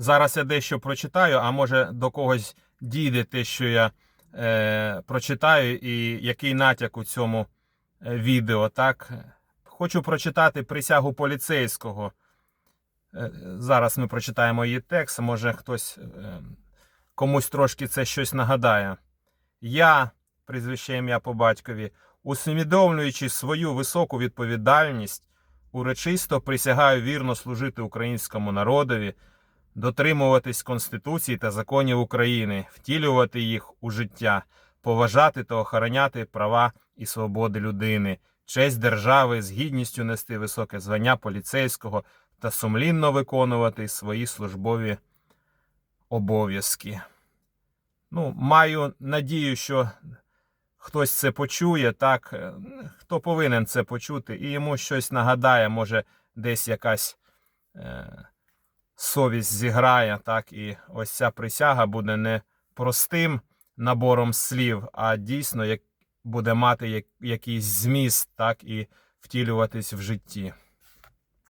Зараз я дещо прочитаю, а може до когось дійде те, що я е, прочитаю, і який натяк у цьому е, відео. Так? Хочу прочитати присягу поліцейського. Е, Зараз ми прочитаємо її текст, може хтось е, комусь трошки це щось нагадає. Я, прізвище ім'я по батькові, усвідомлюючи свою високу відповідальність, урочисто присягаю вірно служити українському народові, дотримуватись Конституції та законів України, втілювати їх у життя, поважати та охороняти права і свободи людини, честь держави, з гідністю нести високе звання поліцейського та сумлінно виконувати свої службові обов'язки. Ну, маю надію, що хтось це почує, так, е, хто повинен це почути, і йому щось нагадає, може, десь якась е, совість зіграє, так, і ось ця присяга буде не простим набором слів, а дійсно як, буде мати як, якийсь зміст, так, і втілюватись в житті.